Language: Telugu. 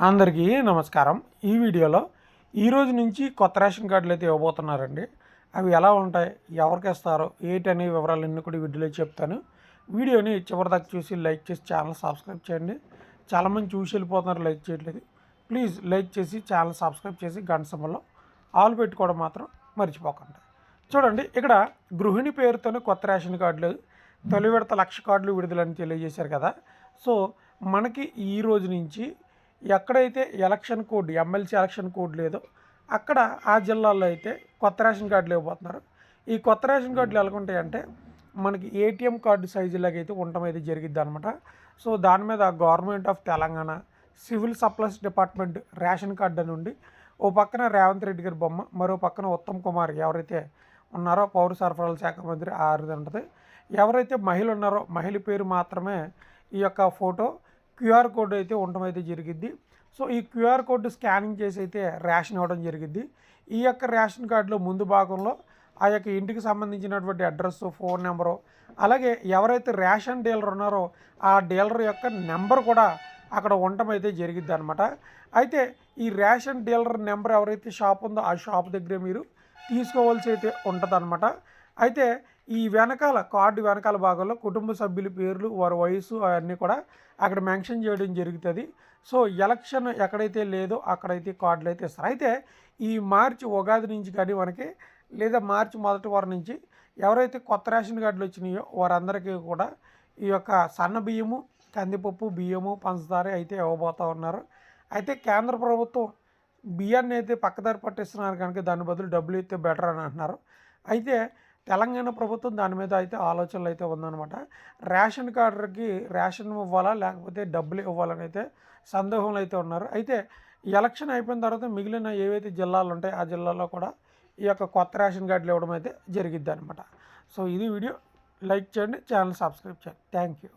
అందరికీ నమస్కారం. ఈ వీడియోలో ఈ రోజు నుంచి కొత్త రేషన్ కార్డులు అయితే ఇవ్వబోతున్నారండి. అవి ఎలా ఉంటాయి? ఎవరికి ఇస్తారో? ఏంటి అనే వివరాలన్నీ కూడా వీడియోలో చెప్తాను. వీడియోని చివరిదాకా చూసి లైక్ చేసి ఛానల్ సబ్స్క్రైబ్ చేయండి. చాలామంది చూసి వెళ్ళిపోతున్నారు లైక్ చేయట్లేదు. ప్లీజ్ లైక్ చేసి ఛానల్ సబ్స్క్రైబ్ చేసి గంట సమయంలో ఆల్ పెట్టుకోవడం మాత్రం మర్చిపోకండి. చూడండి ఇక్కడ గృహిణి పేరుతోనే కొత్త రేషన్ కార్డులు తొలి విడత లక్ష కార్డులు విడుదలని తెలియజేశారు కదా. సో మనకి ఈ రోజు నుంచి ఎక్కడైతే election code MLC election code లేదో అక్కడ ఆ జిల్లాల్లో అయితే కొత్త రేషన్ కార్డులు ఇవ్వబోతున్నారు. ఈ కొత్త రేషన్ కార్డులు ఎలాగుంటాయంటే మనకి ఏటీఎం కార్డు సైజులాగా అయితే ఉండటం అయితే జరిగిద్ది అనమాట సో దాని మీద government of Telangana civil supplies department ration card అని ఉండి ఓ పక్కన రేవంత్ రెడ్డి గారి బొమ్మ మరో పక్కన ఉత్తమ్ కుమార్ ఎవరైతే ఉన్నారో పౌర సరఫరాల శాఖ మంత్రి ఆరుది ఉంటుంది ఎవరైతే మహిళ ఉన్నారో మహిళ పేరు మాత్రమే ఈ యొక్క ఫోటో క్యూఆర్ కోడ్ అయితే ఉండటం అయితే జరిగిద్ది సో ఈ క్యూఆర్ కోడ్ స్కానింగ్ చేసి అయితే రేషన్ ఇవ్వడం జరిగింది. ఈ యొక్క రేషన్ కార్డులో ముందు భాగంలో ఆ యొక్క ఇంటికి సంబంధించినటువంటి అడ్రస్ ఫోన్ నెంబరు అలాగే ఎవరైతే రేషన్ డీలర్ ఉన్నారో ఆ డీలర్ యొక్క నెంబర్ కూడా అక్కడ ఉండటం అయితే జరిగిద్ది అనమాట అయితే ఈ రేషన్ డీలర్ నెంబర్ ఎవరైతే షాప్ ఉందో ఆ షాప్ దగ్గర మీరు తీసుకోవాల్సి అయితే ఉంటుంది అయితే ఈ వెనకాల కార్డు వెనకాల భాగంలో కుటుంబ సభ్యుల పేర్లు వారి వయసు అవన్నీ కూడా అక్కడ మెన్షన్ చేయడం జరుగుతుంది. సో ఎలక్షన్ ఎక్కడైతే లేదో అక్కడైతే కార్డులు అయితే ఇస్తారు. అయితే ఈ మార్చి ఉగాది నుంచి కానీ మనకి లేదా మార్చి మొదటి వారం నుంచి ఎవరైతే కొత్త రేషన్ కార్డులు వచ్చినాయో వారందరికీ కూడా ఈ యొక్క సన్న బియ్యము కందిపప్పు బియ్యము పంచదార అయితే ఇవ్వబోతూ ఉన్నారు. అయితే కేంద్ర ప్రభుత్వం బియ్యాన్ని అయితే పక్కదారి పట్టిస్తున్నారు కనుక దాని బదులు డబ్బులు అయితే బెటర్ అని అంటున్నారు. అయితే తెలంగాణ ప్రభుత్వం దాని మీద అయితే ఆలోచనలు అయితే ఉందన్నమాట. రేషన్ కార్డుకి రేషన్ ఇవ్వాలా లేకపోతే డబ్బులు ఇవ్వాలని అయితే సందేహంలో అయితే ఉన్నారు. అయితే ఎలక్షన్ అయిపోయిన తర్వాత మిగిలిన ఏవైతే జిల్లాలు ఉంటాయో ఆ జిల్లాలో కూడా ఈ యొక్క కొత్త రేషన్ కార్డులు ఇవ్వడం అయితే జరిగిద్ది అనమాట సో ఇది వీడియో. లైక్ చేయండి ఛానల్ సబ్స్క్రైబ్ చేయండి. Thank you.